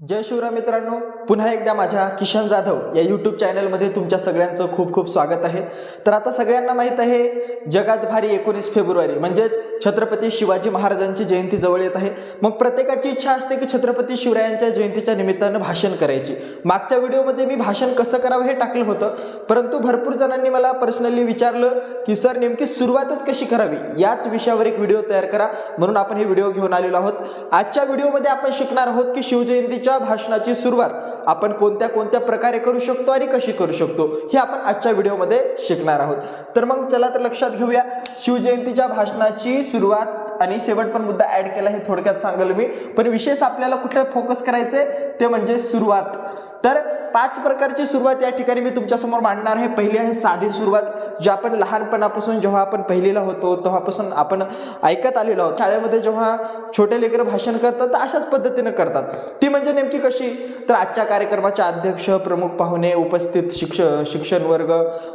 जय शिवराम मित्रांनो पुन्हा एकदा माझ्या किशन जाधव या यूट्यूब चॅनलमध्ये तुमच्या सगळ्यांचं खूप खूप स्वागत आहे. तर आता सगळ्यांना माहीत आहे जगात भारी एकोणीस फेब्रुवारी म्हणजेच छत्रपती शिवाजी महाराजांची जयंती जवळ येत आहे. मग प्रत्येकाची इच्छा असते की छत्रपती शिवरायांच्या जयंतीच्या निमित्तानं भाषण करायची. मागच्या व्हिडिओमध्ये मी भाषण कसं करावं हे टाकलं होतं परंतु भरपूर जणांनी मला पर्सनली विचारलं की सर नेमकी सुरुवातच कशी करावी? याच विषयावर एक व्हिडिओ तयार करा. म्हणून आपण हे व्हिडिओ घेऊन आलेलो आहोत. आजच्या व्हिडिओमध्ये आपण शिकणार आहोत की शिवजयंती शिवजयंतीच्या भाषणाची सुरुवात आपण कोणत्या कोणत्या प्रकारे करू शकतो आणि कशी करू शकतो हे आपण आजच्या व्हिडिओमध्ये शिकणार आहोत. तर मग चला तर लक्षात घेऊया. शिवजयंतीच्या भाषणाची सुरुवात आणि शेवट पण मुद्दा ऍड केला हे थोडक्यात सांगेल मी. पण विशेष आपल्याला कुठे फोकस करायचे ते म्हणजे सुरुवात. तर पाच प्रकारची सुरुवात या ठिकाणी मी तुमच्यासमोर मांडणार आहे. पहिली आहे साधी सुरुवात जी आपण लहानपणापासून जेव्हा आपण पहिलीला होतो तेव्हापासून आपण ऐकत आलेलो आहोत. शाळेमध्ये जेव्हा छोटे लेकरं भाषण करतात तर अशाच पद्धतीनं करतात. ती म्हणजे नेमकी कशी? तर आजच्या कार्यक्रमाचे अध्यक्ष प्रमुख पाहुणे उपस्थित शिक्ष शिक्षण वर्ग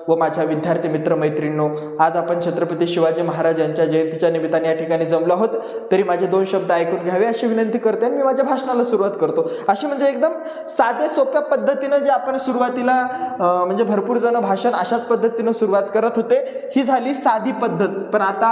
व माझ्या विद्यार्थी मित्र मैत्रिणींनो आज आपण छत्रपती शिवाजी महाराज यांच्या जयंतीच्या निमित्ताने या ठिकाणी जमलो आहोत. तरी माझे दोन शब्द ऐकून घ्यावे अशी विनंती करते आणि मी माझ्या भाषणाला सुरुवात करतो. अशी म्हणजे एकदम साध्या सोप्या पद्धतीने जे आपण सुरुवातीला म्हणजे भरपूर जण भाषण अशाच पद्धतीनं सुरुवात करत होते. ही झाली साधी पद्धत. पण आता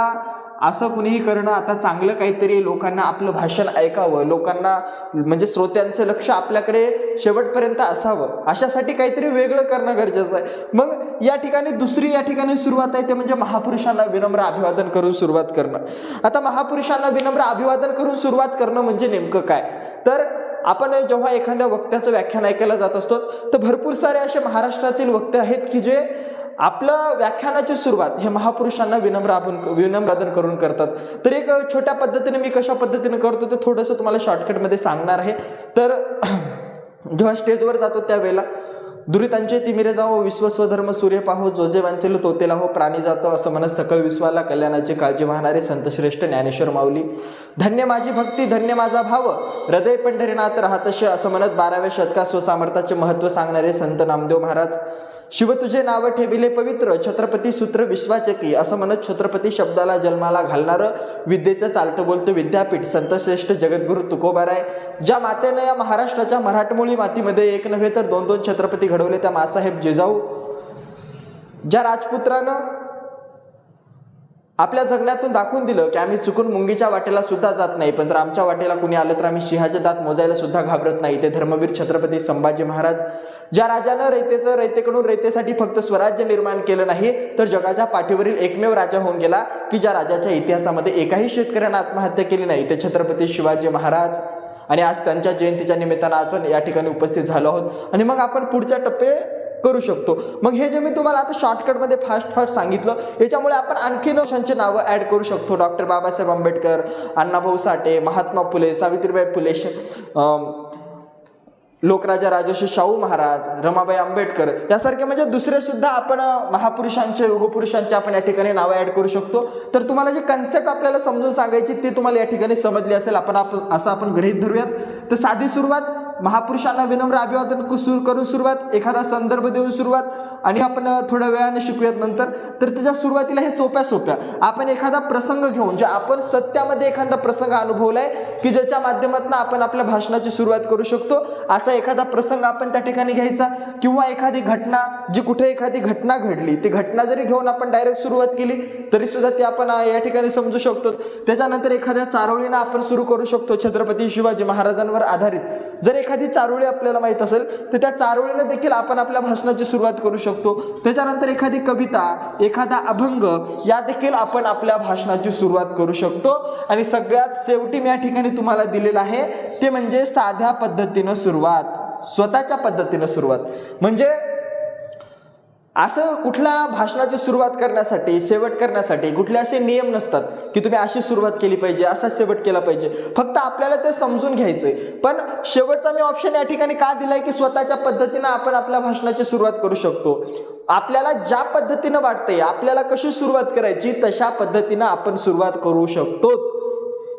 असं कुणीही करणं आता चांगलं काहीतरी लोकांना आपलं भाषण ऐकावं लोकांना म्हणजे श्रोत्यांचं लक्ष आपल्याकडे शेवटपर्यंत असावं अशासाठी काहीतरी वेगळं करणं गरजेचं आहे. मग या ठिकाणी दुसरी या ठिकाणी सुरुवात आहे ते म्हणजे महापुरुषांना विनम्र अभिवादन करून सुरुवात करणं. आता महापुरुषांना विनम्र अभिवादन करून सुरुवात करणं म्हणजे नेमकं काय? तर आपण जेव्हा एखाद्या वक्त्याचं व्याख्यान ऐकायला जात असतो तर भरपूर सारे असे महाराष्ट्रातील वक्ते आहेत की जे आपलं व्याख्यानाची सुरुवात हे महापुरुषांना विनम्र आपण विनम्रादन करून करतात. तर एक छोट्या पद्धतीने मी कशा पद्धतीने करतो ते थोडंसं तुम्हाला शॉर्टकटमध्ये सांगणार आहे. तर जेव्हा स्टेजवर जातो त्यावेळेला दुरितांचे तिमिरे जावो विश्वस्वधर्म सूर्य पाहो जो जे वांचल तोतेला हो प्राणी जातो असं म्हणत सकळ विश्वाला कल्याणाची काळजी वाहणारे संतश्रेष्ठ ज्ञानेश्वर माऊली. धन्य माझी भक्ती धन्य माझा भाव हृदय पंढरीनाथ राहतशे असं म्हणत बाराव्या शतकात स्वसामर्थाचे महत्त्व सांगणारे संत नामदेव महाराज. शिव तुझे नाव ठेविले पवित्र छत्रपती सूत्र विश्वाचकी असं म्हणत छत्रपती शब्दाला जन्माला घालणारं विद्येचं चालतं बोलतं विद्यापीठ संतश्रेष्ठ जगद्गुरु तुकोबाराय ज्या मातेनं या महाराष्ट्राच्या मराठमोळी मातीमध्ये एक नव्हे तर दोन दोन छत्रपती घडवले त्या मासाहेब जिजाऊ. ज्या राजपुत्रानं आपल्या जगण्यातून दाखवून दिलं की आम्ही चुकून मुंगीच्या वाटेला सुद्धा जात नाही. पण जर आमच्या वाटेला कुणी आलं तर आम्ही सिंहाचे दात मोजायला सुद्धा घाबरत नाही. ते धर्मवीर छत्रपती संभाजी महाराज ज्या राजानं रयतेचं रयतेकडून रयतेसाठी फक्त स्वराज्य निर्माण केलं नाही तर जगाच्या पाठीवरील एकमेव राजा होऊन गेला की ज्या राजाच्या इतिहासामध्ये एकाही शेतकऱ्यानं आत्महत्या केली नाही. ते छत्रपती शिवाजी महाराज आणि आज त्यांच्या जयंतीच्या निमित्तानं आपण या ठिकाणी उपस्थित झालो आहोत. आणि मग आपण पुढच्या टप्पे करू शकतो. मग हे जे मी तुम्हाला आता शॉर्टकटमध्ये फास्ट फास्ट सांगितलं याच्यामुळे आपण आणखी नवशांची नावं ॲड करू शकतो. डॉक्टर बाबासाहेब आंबेडकर अण्णाभाऊ साठे महात्मा फुले सावित्रीबाई फुले लोकराजा राजर्षी शाहू महाराज रमाबाई आंबेडकर यासारखे म्हणजे दुसरे सुद्धा आपण महापुरुषांचे युगपुरुषांचे आपण या ठिकाणी नावं ॲड करू शकतो. तर तुम्हाला जी कन्सेप्ट आपल्याला समजून सांगायची ती तुम्हाला या ठिकाणी समजली असेल. आपण आप- असं आपण गृहीत धरूयात. तर साधी सुरुवात महापुरुषांना विनम्र अभिवादन कु- सुरू करून सुरुवात एखादा संदर्भ देऊन सुरुवात आणि आपण थोड्या वेळाने शिकूयात नंतर. तर त्याच्या सुरुवातीला हे सोप्या सोप्या. आपण एखादा प्रसंग घेऊन जे आपण सत्यामध्ये एखादा प्रसंग अनुभवलाय की ज्याच्या माध्यमातून आपण आपल्या भाषणाची सुरुवात करू शकतो. असा एखादा प्रसंग आपण त्या ठिकाणी घ्यायचा. किंवा एखादी घटना जी कुठे एखादी घटना घडली ती घटना जरी घेऊन आपण डायरेक्ट सुरुवात केली तरी सुद्धा ती आपण या ठिकाणी समजू शकतो. त्याच्यानंतर एखाद्या चारोळीनं आपण सुरू करू शकतो छत्रपती शिवाजी महाराजांवर आधारित. जर एखादी चारोळी आपल्याला माहीत असेल तर त्या चारोळीनं देखील आपण आपल्या भाषणाची सुरुवात करू शकतो. त्याच्यानंतर एखादी कविता एखादा अभंग या देखील आपण आपल्या भाषणाची सुरुवात करू शकतो. आणि सगळ्यात शेवटी मी या ठिकाणी तुम्हाला दिलेलं आहे ते म्हणजे साध्या पद्धतीनं सुरुवात. स्वतःच्या पद्धतीनं सुरुवात. म्हणजे असं कुठल्या भाषणाची सुरुवात करण्यासाठी शेवट करण्यासाठी कुठले असे नियम नसतात की तुम्ही अशी सुरुवात केली पाहिजे असा शेवट केला पाहिजे. फक्त आपल्याला ते समजून घ्यायचंय. पण शेवटचा मी ऑप्शन या ठिकाणी का दिलाय की स्वतःच्या पद्धतीनं आपण आपल्या भाषणाची सुरुवात करू शकतो? आपल्याला ज्या पद्धतीनं वाटतंय आपल्याला कशी सुरुवात करायची तशा पद्धतीनं आपण सुरुवात करू शकतो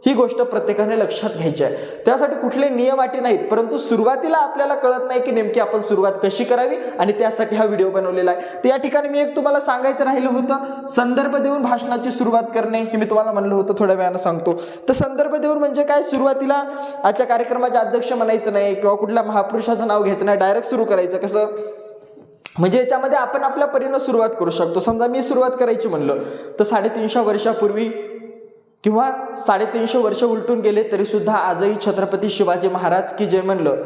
ही गोष्ट प्रत्येकाने लक्षात घ्यायची आहे. त्यासाठी कुठले नियम अटी नाहीत परंतु सुरुवातीला आपल्याला कळत नाही की नेमकी आपण सुरुवात कशी करावी आणि त्यासाठी हा व्हिडिओ बनवलेला आहे. तर या ठिकाणी मी एक तुम्हाला सांगायचं राहिलं होतं संदर्भ देऊन भाषणाची सुरुवात करणे हे मी तुम्हाला म्हणलं होतं थोड्या वेळानं सांगतो. तर संदर्भ देऊन म्हणजे काय सुरुवातीला आजच्या कार्यक्रमाचे अध्यक्ष म्हणायचं नाही किंवा कुठल्या महापुरुषाचं नाव घ्यायचं नाही डायरेक्ट सुरू करायचं. कसं? म्हणजे याच्यामध्ये आपण आपल्या परीनं सुरुवात करू शकतो. समजा मी सुरुवात करायची म्हणलं तर साडेतीनशे वर्षापूर्वी किंवा साडेतीनशे वर्ष उलटून गेले तरी सुद्धा आजही छत्रपती शिवाजी महाराज की जे म्हणलं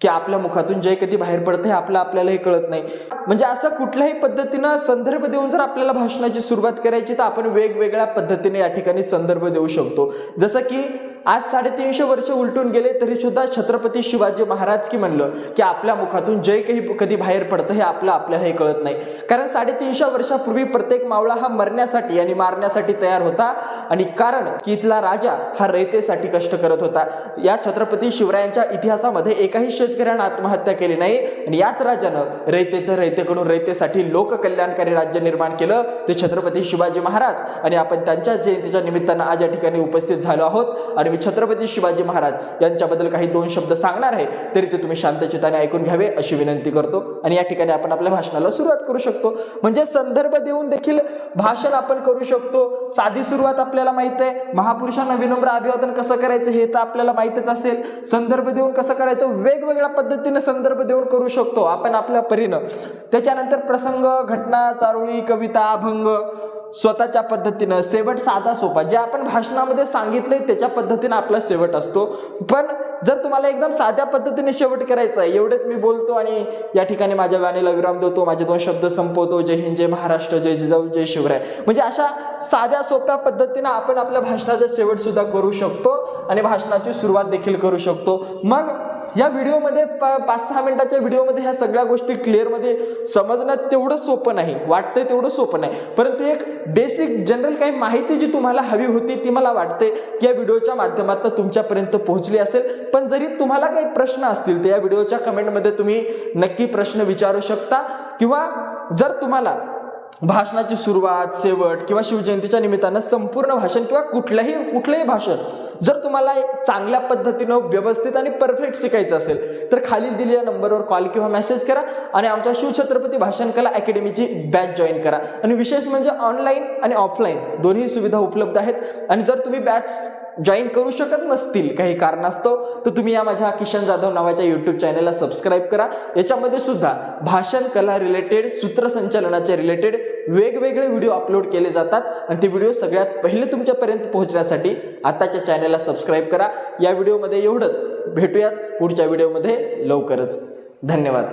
की आपल्या मुखातून जय कधी बाहेर पडतं हे आपलं आपल्याला हे कळत नाही. म्हणजे असं कुठल्याही पद्धतीनं संदर्भ देऊन जर आपल्याला भाषणाची सुरुवात करायची तर आपण वेगवेगळ्या पद्धतीने या ठिकाणी संदर्भ देऊ शकतो. जसं की आज साडेतीनशे वर्ष उलटून गेले तरी सुद्धा छत्रपती शिवाजी महाराज की म्हणलं की आपल्या मुखातून जय काही कधी बाहेर पडतं हे आपलं आपल्याला हे कळत नाही. कारण साडेतीनशे वर्षापूर्वी प्रत्येक मावळा हा मरण्यासाठी आणि मारण्यासाठी तयार होता आणि कारण की इथला राजा हा रयतेसाठी कष्ट करत होता. या छत्रपती शिवरायांच्या इतिहासामध्ये एकाही शेतकऱ्यानं आत्महत्या केली नाही आणि याच राजानं रयतेचं रयतेकडून रयतेसाठी लोककल्याणकारी राज्य निर्माण केलं. ते छत्रपती शिवाजी महाराज आणि आपण त्यांच्या जयंतीच्या निमित्तानं आज या ठिकाणी उपस्थित झालो आहोत आणि मी छत्रपती शिवाजी महाराज यांच्याबद्दल काही दोन शब्द सांगणार आहे तरी ते तुम्ही शांतचिताने ऐकून घ्यावे अशी विनंती करतो. आणि या ठिकाणी आपण आपल्या भाषणाला सुरुवात करू शकतो. म्हणजे संदर्भ देऊन देखील भाषण आपण करू शकतो. साधी सुरुवात आपल्याला माहीत आहे. महापुरुषांना विनम्र अभिवादन कसं करायचं हे तर आपल्याला माहितच असेल. संदर्भ देऊन कसं करायचं वेगवेगळ्या पद्धतीने संदर्भ देऊन करू शकतो. आपण आपल्या परीनं. त्याच्यानंतर प्रसंग घटना चारोळी कविता अभंग स्वतःच्या पद्धतीनं शेवट साधा सोपा. जे आपण भाषणामध्ये सांगितले त्याच्या पद्धतीनं आपला शेवट असतो. पण जर तुम्हाला एकदम साध्या पद्धतीने शेवट करायचा आहे एवढेच मी बोलतो आणि या ठिकाणी माझ्या वाणीला विराम देतो माझे दोन शब्द संपवतो. जय हिंद जय महाराष्ट्र जय जिजाऊ जय शिवराय. म्हणजे अशा साध्या सोप्या पद्धतीनं आपण आपल्या भाषणाचा शेवटसुद्धा करू शकतो आणि भाषणाची सुरुवात देखील करू शकतो. मग या व्हिडिओमध्ये पा पाच सहा मिनिटाच्या व्हिडिओमध्ये ह्या सगळ्या गोष्टी क्लिअरमध्ये समजणं तेवढं सोपं नाही वाटतंय तेवढं सोपं नाही. परंतु एक बेसिक जनरल काही माहिती जी तुम्हाला हवी होती ती मला वाटते की या व्हिडिओच्या माध्यमातून तुमच्यापर्यंत पोहोचली असेल. पण जरी तुम्हाला काही प्रश्न असतील तर या व्हिडिओच्या कमेंटमध्ये तुम्ही नक्की प्रश्न विचारू शकता. किंवा जर तुम्हाला भाषणाची सुरुवात शेवट किंवा शिवजयंतीच्या निमित्तानं संपूर्ण भाषण किंवा कुठलंही कुठलंही भाषण जर तुम्हाला चांगल्या पद्धतीनं व्यवस्थित आणि परफेक्ट शिकायचं असेल तर खालील दिलेल्या नंबरवर कॉल किंवा मेसेज करा आणि आमच्या शिवछत्रपती भाषण कला अकॅडमीची बॅच जॉईन करा. आणि विशेष म्हणजे ऑनलाईन आणि ऑफलाईन दोन्ही सुविधा उपलब्ध आहेत. आणि जर तुम्ही बॅच जॉईन करू शकत नसतील काही कारणास्तव तर तुम्ही या माझ्या किशन जाधव नावाच्या यूट्यूब चॅनलला सबस्क्राईब करा. याच्यामध्ये सुद्धा भाषण कला रिलेटेड सूत्रसंचालनाच्या रिलेटेड वेगवेगळे व्हिडिओ अपलोड केले जातात. आणि ते व्हिडिओ सगळ्यात पहिले तुमच्यापर्यंत पोहोचण्यासाठी आताच्या चॅनलला सबस्क्राईब करा. या व्हिडिओमध्ये एवढंच. भेटूयात पुढच्या व्हिडिओमध्ये लवकरच. धन्यवाद.